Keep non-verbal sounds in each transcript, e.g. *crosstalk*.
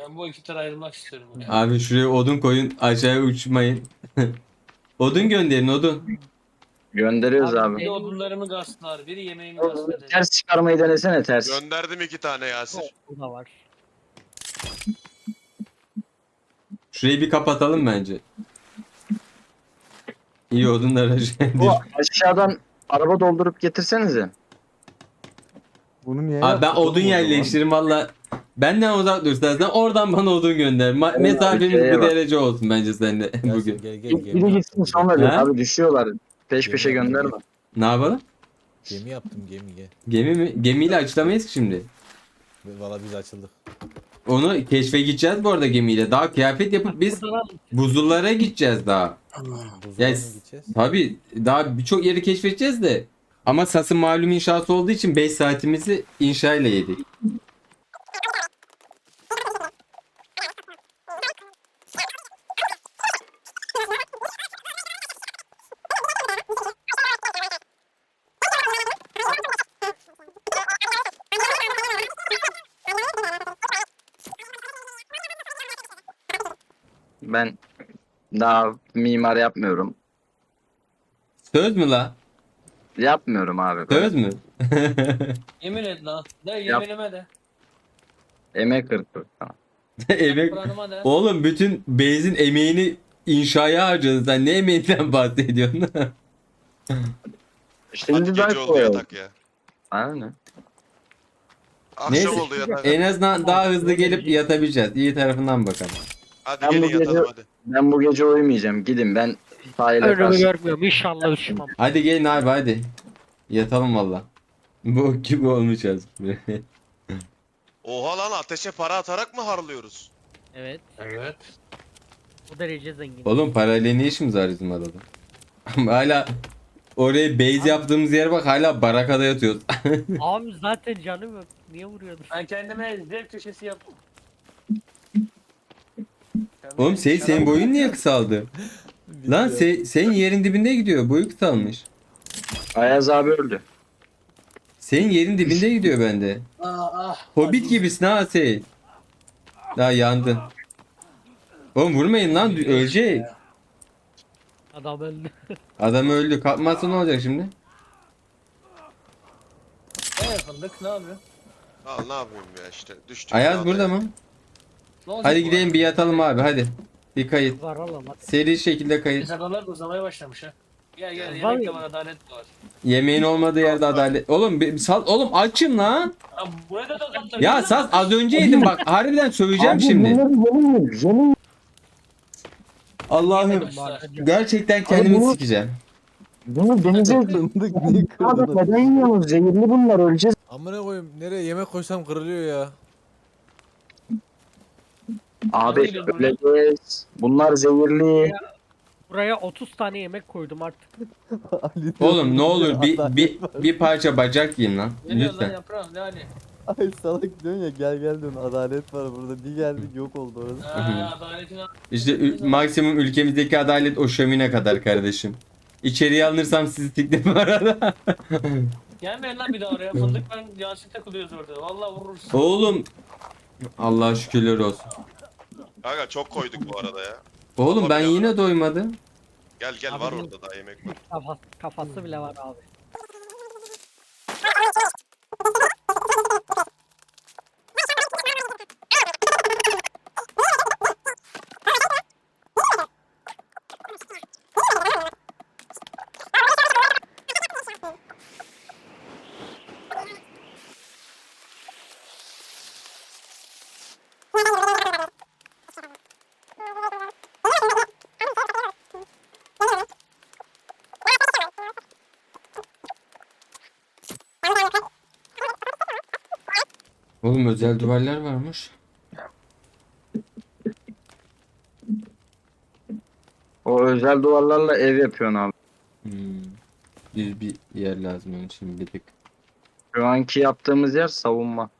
Ben bu ekipten ayrılmak istiyorum. Ya. Abi şuraya odun koyun aşağıya uçmayın. *laughs* odun gönderin odun. Gönderiyoruz abi. Biri odunlarımı gaslar, biri yemeğimi gaslar. Ters çıkarmayı denesene ters. Gönderdim iki tane Yasir. Bu da var. Şurayı bir kapatalım bence. İyi odunlar aşağıya Bu aşağıdan araba doldurup getirsenize. Bunu niye Abi ben odun oğlum yerleştiririm valla. Benden uzak dur istersen oradan bana odun gönder. Ma- Eyvallah, mesafemiz bu eyvallah. derece olsun bence seninle bugün. Gel gel İlk gemi gitsin yaptım. sonra Ha? abi düşüyorlar. Peş peşe gönderme. Ne yapalım? Gemi yaptım gemi gel. Gemi mi? Gemiyle açılamayız ki şimdi. Valla biz açıldık. Onu keşfe gideceğiz bu arada gemiyle. Daha kıyafet yapıp biz buzullara gideceğiz daha. Buzluğa mı Yes. gideceğiz? Tabi daha birçok yeri keşfedeceğiz de. Ama Sas'ın malum inşaatı olduğu için 5 saatimizi inşa ile yedik. Ben daha mimar yapmıyorum. Söz mü la? Yapmıyorum abi. Söz mü? *laughs* Yemin et lan. De yeminime de. Emek. Tamam. Emek... Kur'an'ıma de. Oğlum bütün beyzin emeğini inşaya harcadın sen. Ne emeğinden *laughs* bahsediyorsun? *laughs* Şimdi Hadi daha gece oldu yatak ya. Aynen. Akşam Neyse. oldu yatak. en azından daha hızlı gelip yatabileceğiz. İyi tarafından bakalım. Hadi Ben gelin bu gece- yatalım hadi. Ben bu gece uyumayacağım. Gidin ben sahile önümü karşı. görmüyorum. İnşallah üşümem. Hadi gelin abi hadi. Yatalım valla. Bu gibi olmayacağız. *laughs* Oha lan ateşe para atarak mı harlıyoruz? Evet. Evet. Bu derece zengin. Oğlum parayla ne işimiz var bizim adada? Ama hala oraya base yaptığımız yere bak hala barakada yatıyoruz. *laughs* Abi zaten canım yok. Niye vuruyordun? Ben kendime zevk köşesi yaptım. Oğlum şey, senin boyun niye kısaldı? Lan se, senin yerin dibinde gidiyor. Boyu kısalmış. Ayaz abi öldü. Senin yerin dibinde gidiyor bende. Ah ah. Hobbit gibisin ha Seyit. Daha yandın. Oğlum vurmayın lan ölecek. Adam öldü. *laughs* Adam öldü. Kalkmazsa ne olacak şimdi? Ne fındık ne yapıyor? Al ne yapıyorum ya işte. Düştüm. Ayaz ya. burada mı? Hadi gidelim bir yatalım abi hadi. Bir kayıt. Var hadi. Seri şekilde kayıt. İnsanlar da uzamaya başlamış ha. Gel gel Var yemek de ya. var adalet de var. Yemeğin olmadığı yerde adalet. Oğlum bir, sal, oğlum açım lan. Ya burada da uzatlar. Ya saz az önce yedim bak harbiden söveceğim şimdi. Allah'ım gerçekten kendimi bunu- sikeceğim. Bunu denize Fındık niye Abi kırdın? neden yiyorsunuz? Zehirli bunlar öleceğiz. Amına koyayım nereye yemek koysam kırılıyor ya. Abi yiyorsun öleceğiz. Bunlar zehirli. Buraya 30 tane yemek koydum artık. *laughs* Ali diyor, Oğlum ne olur bir bir var. bir parça bacak yiyin lan. Geliyor lan Lütfen. yaprağım ne hali? Ay salak diyorsun ya gel gel diyorsun adalet var burada. Bir geldik yok oldu orası. Ha, adaletin İşte ü- maksimum ülkemizdeki adalet o şömine kadar kardeşim. İçeriye alınırsam sizi bu arada. *laughs* Gelmeyin lan bir daha oraya. Fındık ben Yasin takılıyoruz orada. Vallahi vururuz. Oğlum Allah'a şükürler olsun. Kanka çok koyduk bu arada ya. Oğlum ben yine doymadım. Gel gel Abi var orada daha yemek var. Kafası, kafası bile var abi. Oğlum özel duvarlar varmış. O özel duvarlarla ev yapıyorsun abi. Hmm. Bir, bir yer lazım onun için bir tık. Şu anki yaptığımız yer savunma.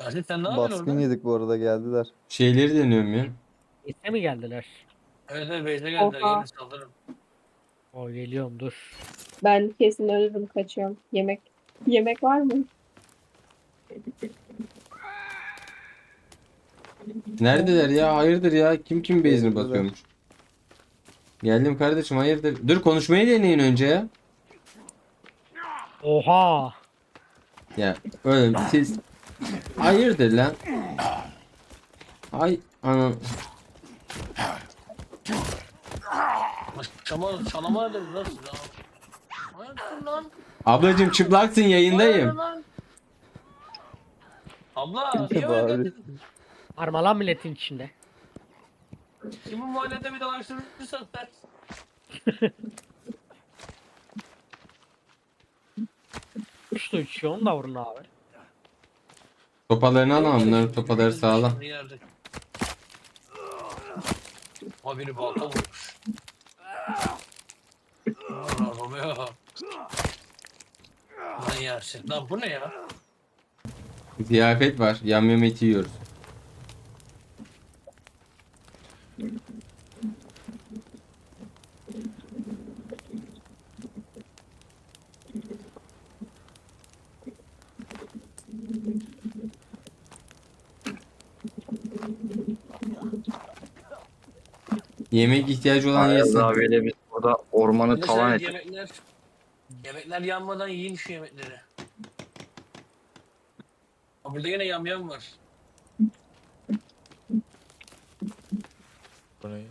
Yasin sen ne yapıyorsun Baskın orada? yedik bu arada geldiler. Şeyleri deniyorum ya. İste mi geldiler? Evet evet Beyze geldiler. Oha. Gelin saldırın. O geliyorum dur. Ben kesin ölürüm kaçıyorum. Yemek yemek var mı? Neredeler ya? Hayırdır ya? Kim kim bezini Hayırdır. Geldim kardeşim hayırdır? Dur konuşmayı deneyin önce ya. Oha. Ya öyle siz hayırdır lan? Ay ana. Çama, çalama dedim nasıl ya? Hayırdır lan? Ablacım çıplaksın yayındayım. Hayırdır lan? Abla *laughs* niye öyle dedin? Armalan milletin içinde. Kimin mahallede bir dolaştırırsan sen. Uçuyor *laughs* onu da vurun abi. Topalarını al ama bunların topaları sağlam. Yerde. Biri balta vurmuş. Allah Romeo. Lan yersin. Lan bu ne ya? Ziyafet var. Yamyam eti yiyoruz. Yemek ihtiyacı olan Ayaz yesin. abiyle biz burada ormanı Neyse, talan ettik. yemekler, yemekler yanmadan yiyin şu yemekleri. Ha, Burada yine yamyam var. Bu ne?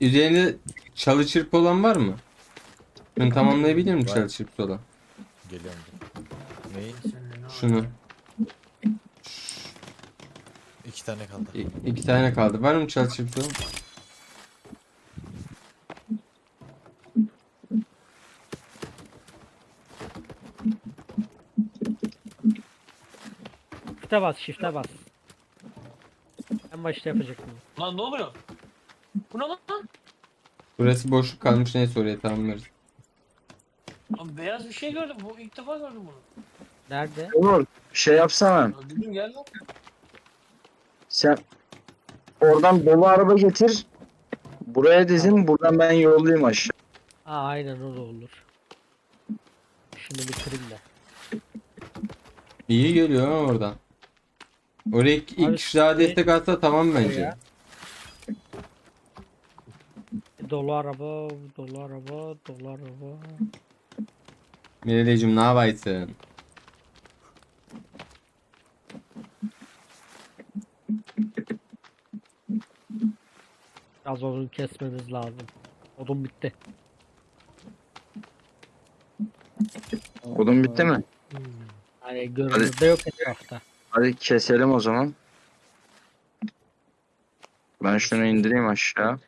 Üzerinde çalı çırpı olan var mı? Şunu tamamlayabilir miyim Var. çalı çırpı olan? Geliyorum. Neyi? Şunu. İki tane kaldı. İ- iki tane kaldı. Var mı çalı çırpı olan? Shift'e bas shift'e bas. En başta yapacaktım. Lan ne oluyor? Bu ne lan? Burası boşluk kalmış neyse oraya tamamlarız. Lan beyaz bir şey gördüm. Bu ilk defa gördüm bunu. Nerede? Onur şey yapsana. Ya Gülüm gel lan. Sen oradan dolu araba getir. Buraya dizin. Buradan ben yollayayım aşağı. Aa aynen o da olur. Şunu bitireyim de. İyi geliyor ha oradan. Oraya ilk, ilk Abi, kişi daha şey- destek atsa tamam bence. Oraya. Dolu araba, dolu araba, dolu araba. Mireleciğim ne yapaysın? Biraz odun kesmemiz lazım. Odun bitti. Odun bitti mi? Hani görünürde yok etrafta. Hadi keselim o zaman. Ben şunu indireyim aşağı.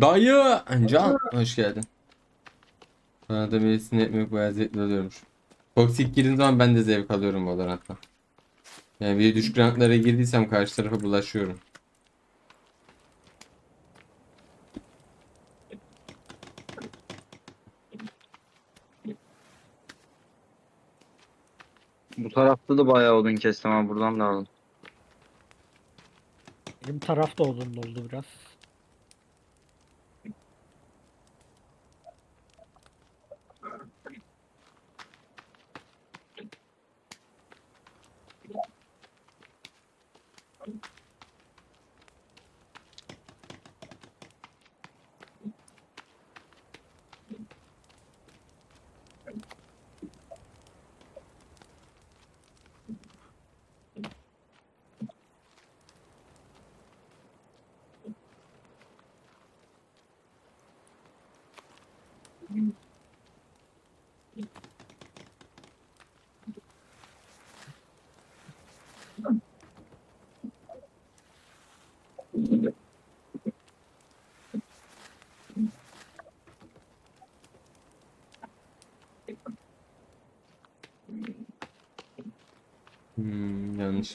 Dayı! Can hoş geldin. Bana da birisini etmek bayağı zevkli oluyormuş. Toksik girdiğim zaman ben de zevk alıyorum Valorant'ta. Yani bir düşük ranklara girdiysem karşı tarafa bulaşıyorum. Bu tarafta da bayağı odun kestim ama buradan da aldım. Benim taraf da odun doldu biraz.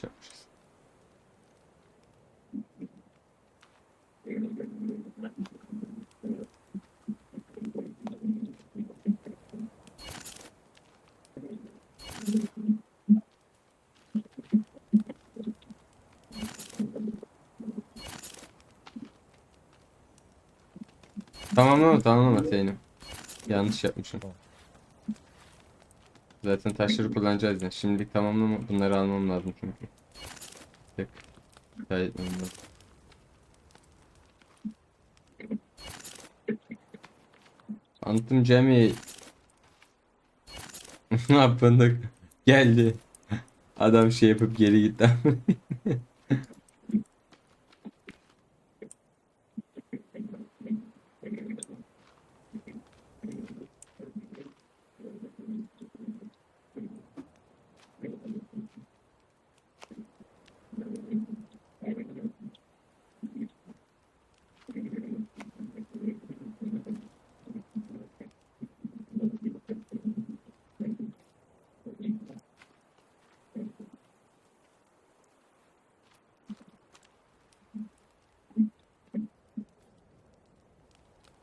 Hmm, yanlış yapmışız. Tamamlama tamamlama Zeynep. Yanlış yapmışım. Zaten taşları kullanacağız ya. Şimdilik tamamlama. Bunları almam lazım çünkü. Tek. Kaydetmem lazım. Cemil. *laughs* Ne yapındık? Geldi. Adam şey yapıp geri gitti. *laughs*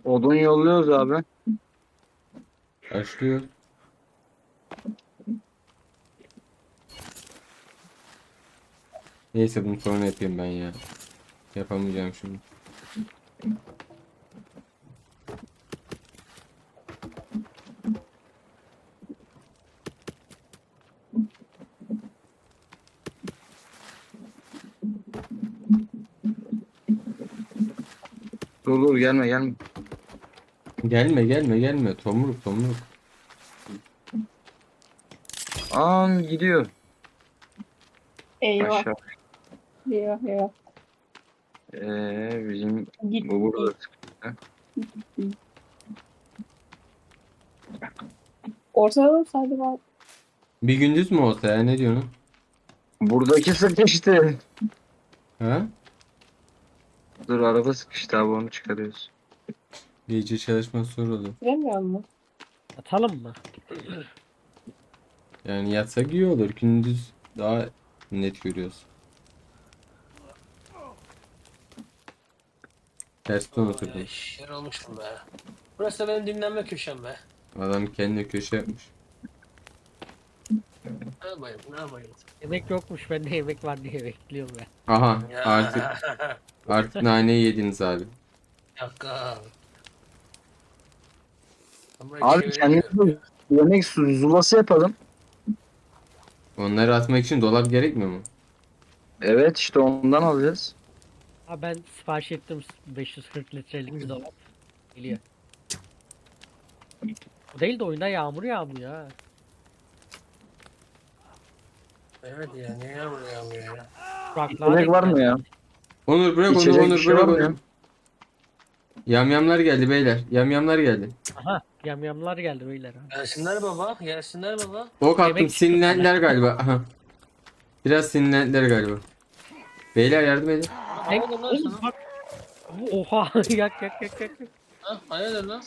Odun yolluyoruz abi. Başlıyor. Neyse bunu sonra yapayım ben ya. Yapamayacağım şimdi. Dur dur gelme gelme. Gelme gelme gelme. Tomruk tomruk. An gidiyor. Eyvah. Aşağı. Eyvah eyvah. Ee, bizim Git. bu burada. Ortada sadece var. Bir gündüz mü olsa ya ne diyorsun? Buradaki sıkıştı. Ha? Dur araba sıkıştı abi onu çıkarıyoruz. Gece çalışması zor olur. Bilemiyor musun? Atalım mı? Yani yatsak iyi olur. Gündüz daha net görüyoruz. Tersten oturdum. Yer olmuşum be. Burası da benim dinlenme köşem be. Adam kendine köşe yapmış. Ne yapayım ne yapayım. Yemek yokmuş. Ben de yemek var diye bekliyorum ben. Aha Ya. artık *laughs* artık naneyi yediniz abi. Yok abi. Abi kendimize yemek su- zulası yapalım. Onları atmak için dolap gerekmiyor mu? Evet işte ondan alacağız. Ha ben sipariş ettim 540 litrelik bir dolap. Geliyor. O değil de oyunda yağmur yağmıyor ha. Evet ya niye yağmur yağmıyor ya? Kuraklığa Yemek var mı ya? Onur bırak onu İçecek bir Onur şey bırak var mı onu. Ya? Yamyamlar geldi beyler. Yamyamlar geldi. Aha yamyamlar geldi beyler. Gelsinler baba gelsinler baba. Ok attım Yemek- sinirlendiler galiba. Aha. Biraz sinirlendiler galiba. Beyler yardım edin. Hayırdır lan sana? Bak. Oha *laughs* yak yak yak yak. Ha hayırdır lan?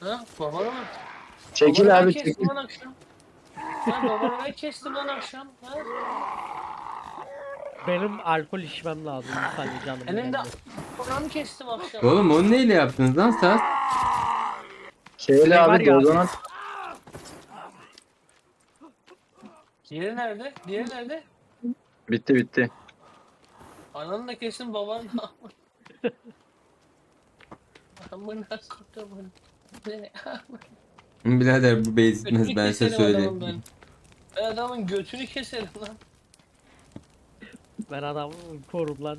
Ha babana mı? Çekil Babanı ben abi kestim çekil. lan akşam. Ha babanı ben kestim lan akşam. Ha? Benim alkol içmem lazım saniye canım. Benim de geldi. babanı kestim akşam. Oğlum onu neyle yaptınız lan saat? Şeyle var abi ya. dozonat. Diğeri nerede? Diğeri nerede? Bitti bitti. Ananı da kestim babanı da. Amına kodumun. Ne? Birader bu beyzitmez Götünü ben size keserim adamın söyleyeyim. Ben. ben adamın götünü keserim lan. Ben adamı korum lan.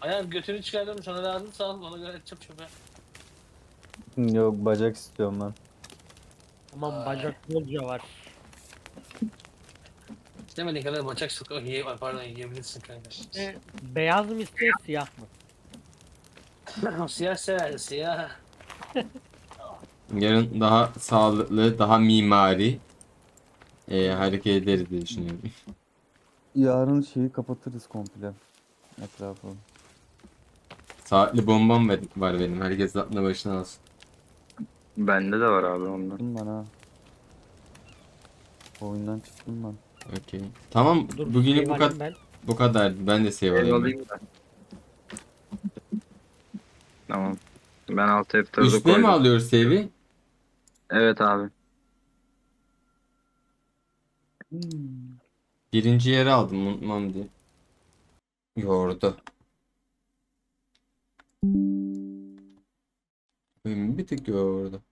Ayağım götünü çıkardım sana lazım sağ ol bana göre edeceğim çöpe. Yok bacak istiyorum ben. Aman bacak bolca var. İstemediğin kadar bacak sokağı yiye pardon yiyebilirsin kanka. E, beyaz mı istiyor siyah mı? *laughs* siyah sever siyah. Yarın daha sağlıklı, daha mimari e, hareket ederiz diye düşünüyorum. *laughs* Yarın şeyi kapatırız komple. Etrafı. Saatli bombam var var benim. Herkes aklına başına alsın. Bende de var abi ondan. Çıktım ben ha. Oyundan çıktım ben. Okey. Tamam. Dur Bugünlük save bu, alayım kad ben. bu kadar. Ben de save alayım. Eyvallah. Tamam. Ben alt F4'ü Üstüne koydum. mi alıyoruz save'i? Evet abi. Birinci yere aldım unutmam diye. Yordu. Bir tık yordu.